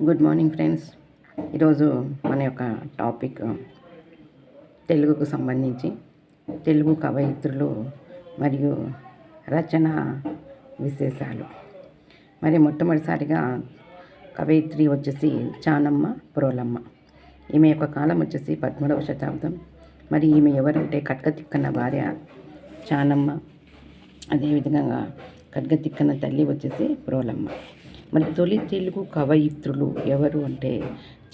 Good morning friends ఈరోజు మన యొక్క టాపిక్ uh, తెలుగుకు సంబంధించి తెలుగు కవయిత్రులు మరియు రచన విశేషాలు. మరి మొట్టమొదటిసారిగా కవయిత్రి వచ్చేసి చానమ్మ ప్రోలమ్మ. ఈమె యొక్క కాలం వచ్చేసి పదమూడవ శతాబ్దం. మరి ఈమె ఎవరంటే కట్కతిక్కన్న భార్య చానమ్మ. అదేవిధంగా ఖడ్గతిక్కన తల్లి వచ్చేసి ప్రోలమ్మ. మరి తొలి తెలుగు కవయిత్రులు ఎవరు అంటే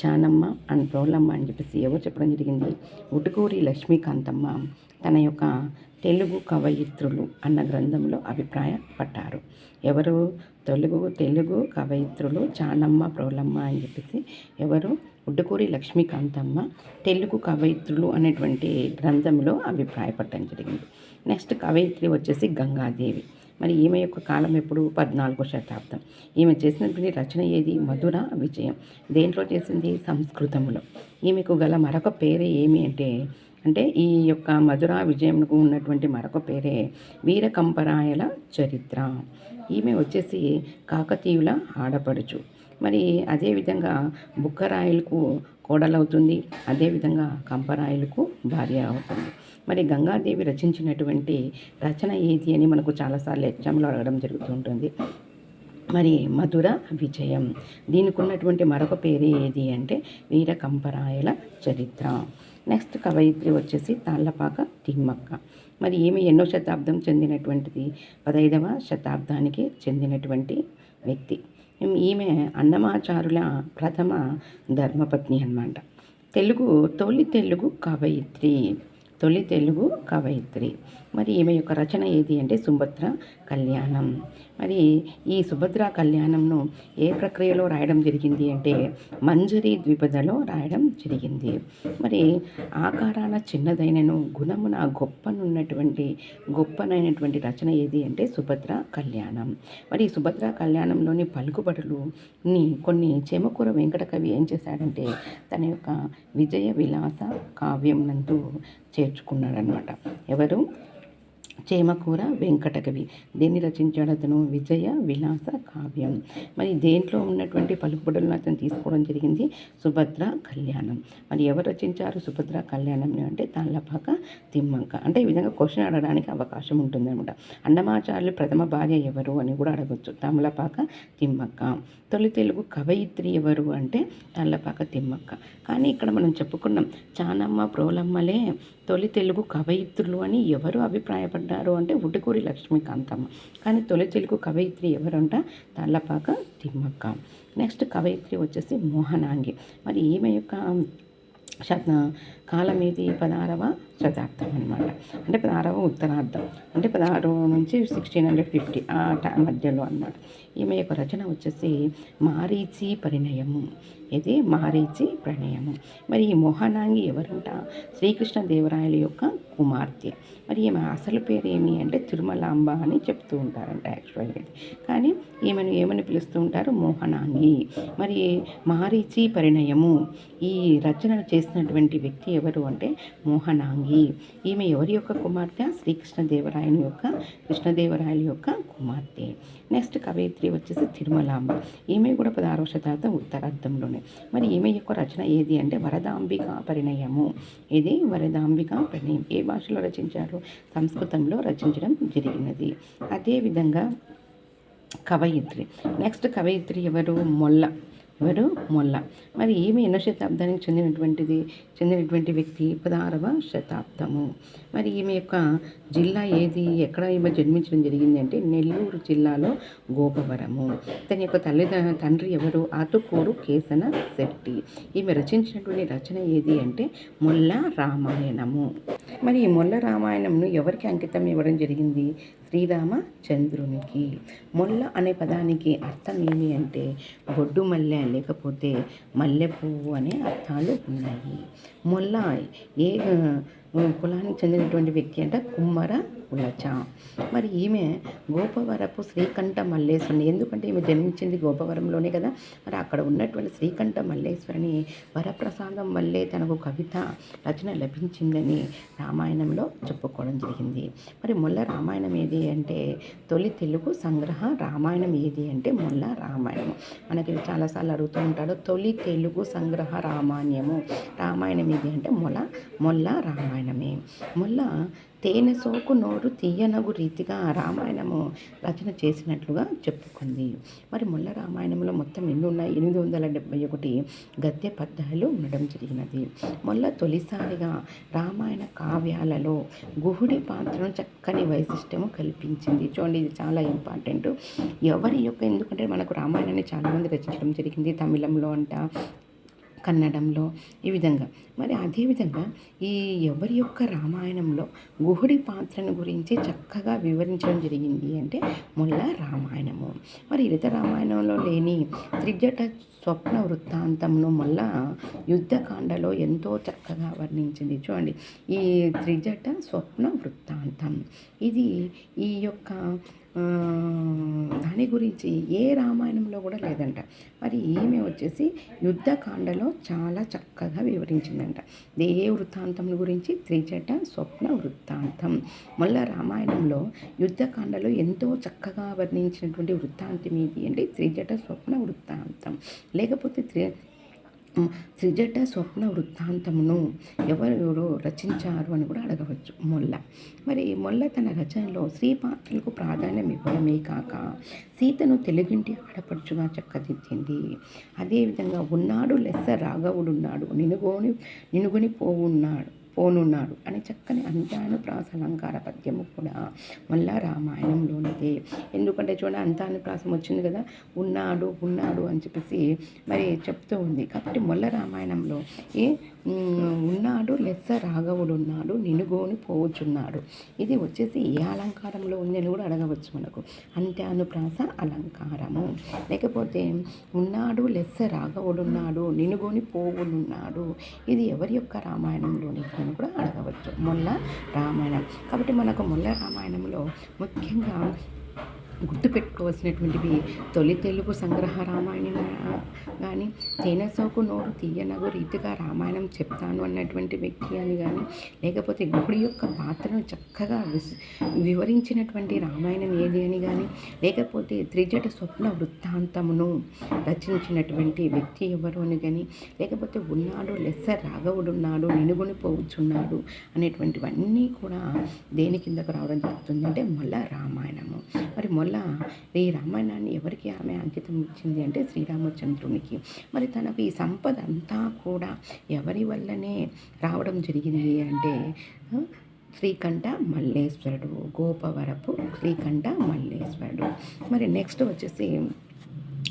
చానమ్మ అండ్ ప్రోలమ్మ అని చెప్పేసి ఎవరు చెప్పడం జరిగింది? ఉటుకూరి లక్ష్మీకాంతమ్మ తన యొక్క తెలుగు కవయిత్రులు అన్న గ్రంథంలో అభిప్రాయపడ్డారు. ఎవరు? తెలుగు తెలుగు కవయిత్రులు చానమ్మ ప్రోలమ్మ అని చెప్పేసి ఎవరు? ఉడ్డుకూరి లక్ష్మీకాంతమ్మ తెలుగు కవయిత్రులు అనేటువంటి గ్రంథంలో అభిప్రాయపడటం జరిగింది. నెక్స్ట్ కవయిత్రి వచ్చేసి గంగాదేవి. మరి ఈమె యొక్క కాలం ఎప్పుడు పద్నాలుగో శతాబ్దం. ఈమె చేసినటువంటి రచన ఏది? మధుర విజయం. దేంట్లో చేసింది? సంస్కృతంలో ఈమెకు గల మరొక పేరే ఏమి అంటే అంటే ఈ యొక్క మధుర విజయంకు ఉన్నటువంటి మరొక పేరే వీరకంపరాయల చరిత్ర. ఈమె వచ్చేసి కాకతీయుల ఆడపడుచు. మరి అదేవిధంగా బుక్కరాయలకు కోడలవుతుంది. అదేవిధంగా కంపరాయలకు భార్య అవుతుంది. మరి గంగాదేవి రచించినటువంటి రచన ఏది అని మనకు చాలాసార్లు ఎగ్జామ్లో అడగడం జరుగుతుంటుంది మరి మధుర విజయం. దీనికి ఉన్నటువంటి మరొక పేరు ఏది అంటే వీర కంపరాయల చరిత్ర. నెక్స్ట్ కవయిత్రి వచ్చేసి తాళ్ళపాక తిమ్మక్క. మరి ఈమె ఎన్నో శతాబ్దం చెందినటువంటిది. పదైదవ శతాబ్దానికి చెందినటువంటి వ్యక్తి. ఈమె అన్నమాచారుల ప్రథమ ధర్మపత్ని అనమాట తెలుగు తొలి తెలుగు కవయిత్రి తొలి తెలుగు కవయిత్రి. మరి ఈమె యొక్క రచన ఏది అంటే సుభద్ర కళ్యాణం. మరి ఈ సుభద్ర కళ్యాణంను ఏ ప్రక్రియలో రాయడం జరిగింది అంటే మంజరి ద్విపదలో రాయడం జరిగింది. మరి ఆకారాన చిన్నదైనను గుణమున గొప్పనున్నటువంటి గొప్పనైనటువంటి రచన ఏది అంటే సుభద్ర కళ్యాణం. మరి సుభద్ర కళ్యాణంలోని పలుకుబడులు కొన్ని చేమకూర వెంకట కవి ఏం చేశాడంటే తన యొక్క విజయ విలాస కావ్యం నందు చేర్చుకున్నాడనమాట ఎవరు? చేమకూర వెంకటకవి. దీన్ని రచించాడు అతను విజయ విలాస కావ్యం. మరి దేంట్లో ఉన్నటువంటి పలుకుబడులను అతను తీసుకోవడం జరిగింది? సుభద్ర కళ్యాణం. మరి ఎవరు రచించారు సుభద్ర కళ్యాణం అంటే తాళ్ళపాక తిమ్మక్క అంటే ఈ విధంగా క్వశ్చన్ అడగడానికి అవకాశం ఉంటుందన్నమాట. అన్నమాచార్యులు ప్రథమ భార్య ఎవరు అని కూడా అడగచ్చు. తమలపాక తిమ్మక్క. తొలి తెలుగు కవయిత్రి ఎవరు అంటే తాళ్ళపాక తిమ్మక్క. కానీ ఇక్కడ మనం చెప్పుకున్నాం చానమ్మ ప్రోలమ్మలే తొలి తెలుగు కవయిత్రులు అని ఎవరు అభిప్రాయపడ్డారు? అంటే ఉటుకూరి లక్ష్మీకాంతమ్మ కానీ తొలి తెలుగు కవయిత్రి ఎవరంట? తల్లపాక తిమ్మక్క. నెక్స్ట్ కవయిత్రి వచ్చేసి మోహనాంగి. మరి ఈమె యొక్క శత కాలం ఇది పదహారవ శతాబ్దం అనమాట అంటే పదహారవ ఉత్తరార్థం అంటే పదహారు నుంచి సిక్స్టీన్ హండ్రెడ్ ఫిఫ్టీ ఆ మధ్యలో అనమాట ఈమె యొక్క రచన వచ్చేసి మారీచి పరిణయము. ఇది మారీచి ప్రణయము. మరి ఈ మోహనాంగి ఎవరంట? శ్రీకృష్ణ దేవరాయల యొక్క కుమార్తె. మరి ఈమె అసలు పేరు ఏమి అంటే తిరుమలాంబ అని చెప్తూ ఉంటారంట యాక్చువల్గా కానీ ఈమెను ఏమని పిలుస్తూ ఉంటారు? మోహనాంగి. మరి మారీచి పరిణయము ఈ రచనను చేసినటువంటి వ్యక్తి ఎవరు అంటే మోహనాంగి. ఈమె ఎవరి యొక్క కుమార్తె? శ్రీకృష్ణదేవరాయని యొక్క కృష్ణదేవరాయల యొక్క కుమార్తె. నెక్స్ట్ కవయిత్రి వచ్చేసి తిరుమలాంబ. ఈమె కూడా పదహారవ శతాబ్దం ఉత్తరార్థంలోనే మరి ఈమె యొక్క రచన ఏది అంటే వరదాంబిక పరిణయము. ఇది వరదాంబిక పరిణయం. ఏ భాషలో రచించారు? సంస్కృతంలో రచించడం జరిగినది. అదేవిధంగా కవయిత్రి. నెక్స్ట్ కవయిత్రి ఎవరు? మొల్ల. ఎవరు? మొల్ల. మరి ఈమె ఎన్నో శతాబ్దానికి చెందినటువంటిది? చెందినటువంటి వ్యక్తి పదహారవ శతాబ్దము. మరి ఈమె యొక్క జిల్లా ఏది? ఎక్కడ ఈమె జన్మించడం జరిగింది అంటే నెల్లూరు జిల్లాలో గోపవరము. తన యొక్క తల్లి తండ్రి ఎవరు? అతుకూరు కేసన శెట్టి. ఈమె రచించినటువంటి రచన ఏది అంటే మొల్ల రామాయణము. మరి ఈ మొల్ల రామాయణంను ఎవరికి అంకితం ఇవ్వడం జరిగింది? శ్రీరామచంద్రునికి మొల్ల అనే పదానికి అర్థం ఏమి అంటే బొడ్డు మల్లె లేకపోతే మల్లె పువ్వు అనే అర్థాలు ఉన్నాయి. మొల్ల ఏ కులానికి చెందినటువంటి వ్యక్తి అంటే కుమ్మర ఉలచ మరి ఈమె గోపవరపు శ్రీకంఠ మల్లేశ్వరుని ఎందుకంటే ఈమె జన్మించింది గోపవరంలోనే కదా. మరి అక్కడ ఉన్నటువంటి శ్రీకంఠ మల్లేశ్వరిని వరప్రసాదం వల్లే తనకు కవిత రచన లభించిందని రామాయణంలో చెప్పుకోవడం జరిగింది. మరి మొల్ల రామాయణం ఏది అంటే తొలి తెలుగు సంగ్రహ రామాయణం ఏది అంటే మొల్ల రామాయణం. మనకి చాలాసార్లు అడుగుతూ ఉంటాడు తొలి తెలుగు సంగ్రహ రామాయణము రామాయణం ఏది అంటే మొల మొల్ల రామాయణమే. మొల్ల తేనె సోకు నోరు తీయనగు రీతిగా రామాయణము రచన చేసినట్లుగా చెప్పుకుంది. మరి ముల్ల రామాయణంలో మొత్తం ఎన్ని ఉన్నాయి? ఎనిమిది వందల డెబ్బై ఒకటి గద్య పద్యాలు ఉండడం జరిగినది. మొల్ల తొలిసారిగా రామాయణ కావ్యాలలో గుహుడి పాత్రను చక్కని వైశిష్టము కల్పించింది. చూడండి ఇది చాలా ఇంపార్టెంట్. ఎవరి యొక్క ఎందుకంటే మనకు రామాయణాన్ని చాలామంది రచించడం జరిగింది తమిళంలో అంట కన్నడంలో ఈ విధంగా. మరి అదేవిధంగా ఈ ఎవరి యొక్క రామాయణంలో గుహుడి పాత్రను గురించి చక్కగా వివరించడం జరిగింది అంటే ముల్ల రామాయణము. మరి ఇరిత రామాయణంలో లేని త్రిజట స్వప్న వృత్తాంతంను మళ్ళా యుద్ధకాండలో ఎంతో చక్కగా వర్ణించింది. చూడండి ఈ త్రిజట స్వప్న వృత్తాంతం. ఇది ఈ యొక్క దాని గురించి ఏ రామాయణంలో కూడా లేదంట. మరి ఈమె వచ్చేసి యుద్ధకాండలో చాలా చక్కగా వివరించిందంట. ఏ వృత్తాంతం గురించి త్రిజట స్వప్న వృత్తాంతం. మళ్ళా రామాయణంలో యుద్ధకాండలో ఎంతో చక్కగా వర్ణించినటువంటి వృత్తాంతం ఏది అంటే త్రిజట స్వప్న వృత్తాంతం. లేకపోతే త్రి త్రిజట స్వప్న వృత్తాంతమును ఎవరు రచించారు అని కూడా అడగవచ్చు మొల్ల. మరి మొల్ల తన రచనలో స్త్రీ పాత్రలకు ప్రాధాన్యం ఇవ్వడమే కాక సీతను తెలుగింటి ఆడపడుచుగా చక్కదిద్దింది. అదేవిధంగా ఉన్నాడు లెస్స రాఘవుడున్నాడు నినుగోని నినుగుని పోవున్నాడు పోనున్నాడు. అని చక్కని అంతానుప్రాస అలంకార పద్యము కూడా మళ్ళా రామాయణంలోనిదే. ఎందుకంటే చూడ అంతానుప్రాసం వచ్చింది కదా ఉన్నాడు ఉన్నాడు అని చెప్పేసి మరి చెప్తూ ఉంది. కాబట్టి మొల్ల రామాయణంలో ఏ ఉన్నాడు లెస్స రాఘవుడు ఉన్నాడు నినుగోని పోవచ్చున్నాడు ఇది వచ్చేసి ఏ అలంకారంలో ఉంది అని కూడా అడగవచ్చు మనకు. అంత్యానుప్రాస అలంకారము. లేకపోతే ఉన్నాడు లెస్స రాఘవుడు ఉన్నాడు నినుగోని పోవునున్నాడు ఇది ఎవరి యొక్క రామాయణంలోని అని కూడా అడగవచ్చు. మొల్ల రామాయణం. కాబట్టి మనకు మొల్ల రామాయణంలో ముఖ్యంగా గుర్తుపెట్టుకోవాల్సినటువంటివి. తొలి తెలుగు సంగ్రహ రామాయణం కానీ తేనెసోకు నోరు తీయనగు రీతిగా రామాయణం చెప్తాను అన్నటువంటి వ్యక్తి అని కానీ లేకపోతే గుడి యొక్క పాత్రను చక్కగా వివరించినటువంటి రామాయణం ఏది అని కానీ లేకపోతే త్రిజట స్వప్న వృత్తాంతమును రచించినటువంటి వ్యక్తి ఎవరు అని కానీ లేకపోతే ఉన్నాడు లెస్స రాఘవుడున్నాడు నినుగుని పోవచ్చున్నాడు అనేటువంటివన్నీ కూడా దేని కిందకు రావడం జరుగుతుంది అంటే మళ్ళా రామాయణము. మరి మొల అందువల్ల ఈ రామాయణాన్ని ఎవరికి ఆమె అంకితం ఇచ్చింది? అంటే శ్రీరామచంద్రునికి. మరి తనకు ఈ సంపద అంతా కూడా ఎవరి వల్లనే రావడం జరిగింది అంటే శ్రీకంఠ మల్లేశ్వరుడు గోపవరపు శ్రీకంఠ మల్లేశ్వరుడు. మరి నెక్స్ట్ వచ్చేసి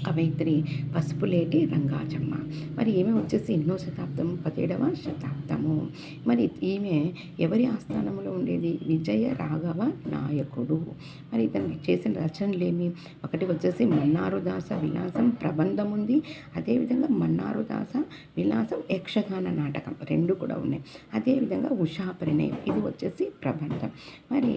కవయిత్రి పసుపులేటి రంగాజమ్మ మరి ఈమె వచ్చేసి ఎన్నో శతాబ్దం పదిహేడవ శతాబ్దము. మరి ఈమె ఎవరి ఆస్థానంలో ఉండేది? విజయ రాఘవ నాయకుడు. మరి ఇతను చేసిన రచనలు ఏమి ఒకటి వచ్చేసి మన్నారుదాస విలాసం ప్రబంధం ఉంది అదేవిధంగా మన్నారుదాస విలాసం యక్షగాన నాటకం రెండు కూడా ఉన్నాయి. అదేవిధంగా ఉషా పరిణయం ఇది వచ్చేసి ప్రబంధం. మరి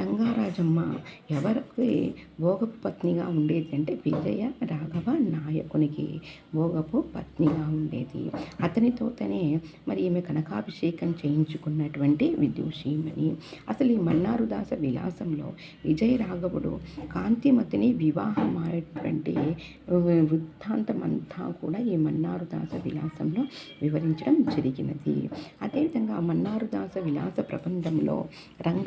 రంగారాజమ్మ ఎవరికి భోగపు పత్నిగా ఉండేది అంటే విజయ రాఘవ నాయకునికి భోగపు పత్నిగా ఉండేది. అతనితోతనే మరి ఈమె కనకాభిషేకం చేయించుకున్నటువంటి విదూషీమణి. అసలు ఈ మన్నారుదాస విలాసంలో విజయ రాఘవుడు కాంతిమతిని వివాహమైనటువంటి వృత్తాంతం అంతా కూడా ఈ మన్నారుదాస విలాసంలో వివరించడం జరిగినది. అదేవిధంగా మన్నారుదాస విలాస ప్రబంధంలో రంగ